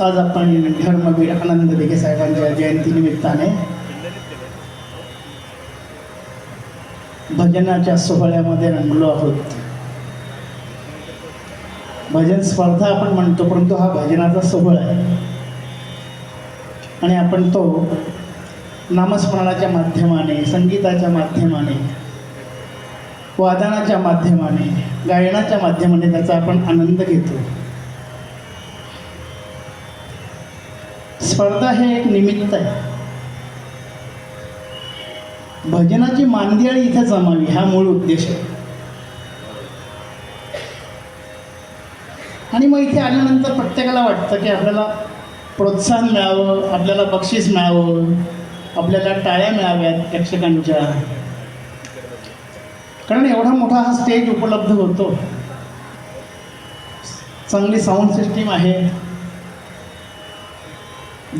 आज आपण धर्मवीर आनंद दिघे साहेबांच्या जयंतीनिमित्ताने भजनाच्या सोहळ्यामध्ये रंगलो आहोत. भजन स्पर्धा आपण म्हणतो परंतु हा भजनाचा सोहळा आहे. आणि आपण तो नामस्मरणाच्या माध्यमाने संगीताच्या माध्यमाने वादनाच्या माध्यमाने गायनाच्या माध्यमाने त्याचा आपण आनंद घेतो. स्पर्धा हे एक निमित्त आहे. भजनाची मानदियाळी इथे जमावी हा मूळ उद्देश आहे. आणि मग इथे आल्यानंतर प्रत्येकाला वाटतं की आपल्याला प्रोत्साहन मिळावं आपल्याला बक्षीस मिळावं आपल्याला टाळ्या मिळाव्यात प्रेक्षकांच्या. कारण एवढा मोठा हा स्टेज उपलब्ध होतो. चांगली साऊंड सिस्टीम आहे.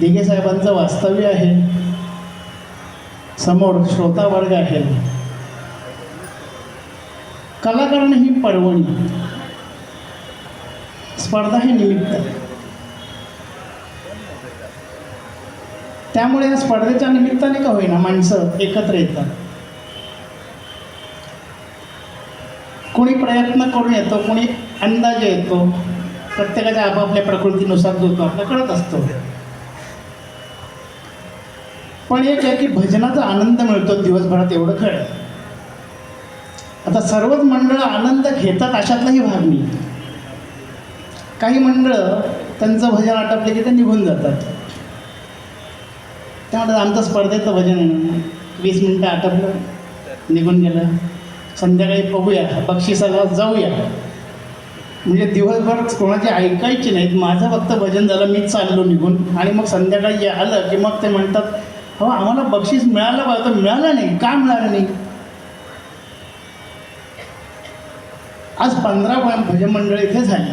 दिघे साहेबांचं वास्तव्य आहे. समोर श्रोता वर्ग आहे. कलाकारण ही पर्वणी. स्पर्धा हे निमित्त. आहे. त्यामुळे या स्पर्धेच्या निमित्ताने का होईना माणसं एकत्र येतात. कोणी प्रयत्न करून येतो कोणी अंदाजे येतो. प्रत्येकाच्या आपापल्या प्रकृतीनुसार जो तो आपला कळत असतो. पण एक आहे की भजनाचा आनंद मिळतो दिवसभरात एवढं कळ आता सर्वच मंडळं आनंद घेतात अशातलाही भाग नाही. काही मंडळं त्यांचं भजन आटपले की ते निघून जातात. त्यामुळे आमचं स्पर्धेचं भजन आहे. वीस मिनटं आटपलं निघून गेलं. संध्याकाळी बघूया बक्षिसाला जाऊया. म्हणजे दिवसभर कोणाची ऐकायची नाहीत. माझं फक्त भजन झालं मीच चाललो निघून. आणि मग संध्याकाळी आलं की मग ते म्हणतात अहो आम्हाला बक्षीस मिळालं पाहिजे तर मिळालं नाही. का मिळालं नाही? आज पंधरा भजन मंडळी इथे झाली.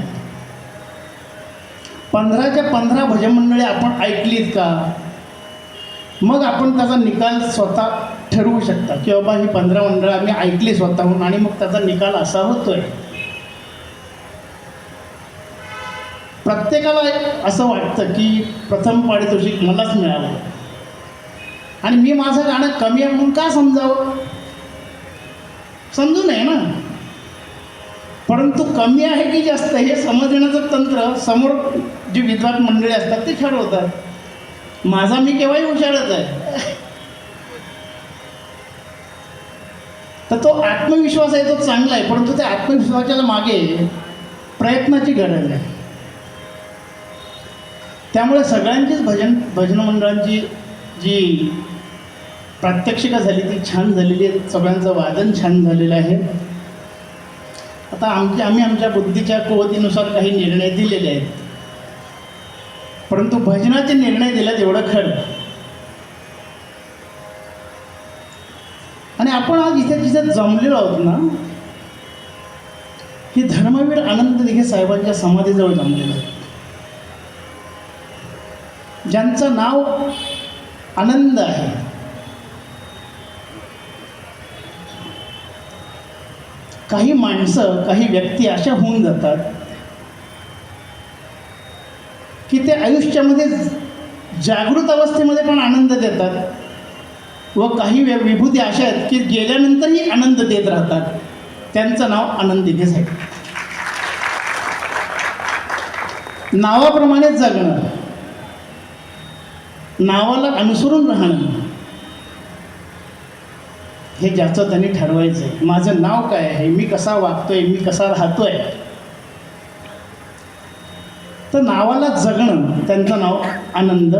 पंधराच्या पंधरा भजन मंडळी आपण ऐकलीत का? मग आपण त्याचा निकाल स्वतः ठरवू शकता. की बाबा ही पंधरा मंडळं आम्ही ऐकली स्वतःहून आणि मग त्याचा निकाल असा होतोय. प्रत्येकाला असं वाटतं की प्रथम पारितोषिक मलाच मिळालं. आणि मी माझं गाणं कमी आहे म्हणून का समजावं? समजू नये ना? परंतु कमी आहे की जास्त हे समजण्याचं तंत्र समोर जी विद्वान मंडळी असतात ते ठरवतात. माझा मी केव्हाही हुशारच आहे. तर तो आत्मविश्वास आहे तो चांगला आहे परंतु त्या आत्मविश्वासाच्या मागे प्रयत्नाची गरज आहे. त्यामुळे सगळ्यांचीच भजन भजन मंडळांची जी प्रात्यक्षिका झाली ती छान झालेली आहे सगळ्यांचं वादन छान झालेलं आहे. आता आमच्या आम्ही आमच्या बुद्धीच्या कुवतीनुसार काही निर्णय दिलेले आहेत. परंतु भजनाचे निर्णय दिलेत एवढं खरं. आणि आपण आज इथे जिथे जमलेलो आहोत ना हे धर्मवीर आनंद दिघे साहेबांच्या समाधीजवळ जमलेलं आहे. ज्यांचं नाव आनंद आहे काही माणसं काही व्यक्ती अशा होऊन जातात की ते आयुष्यामध्ये जागृत अवस्थेमध्ये पण आनंद देतात व काही व्य- विभूती अशा आहेत की गेल्यानंतरही आनंद देत राहतात. त्यांचं नाव आनंदी दिघेच आहे नावाप्रमाणेच जगणं नावाला अनुसरून राहणं हे ज्याचं त्यांनी ठरवायचं आहे माझं नाव काय आहे? मी कसा वागतोय? मी कसा राहतोय? तर नावाला जगणं त्यांचं नाव आनंद.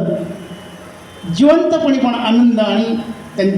जिवंतपणी पण आनंद आणि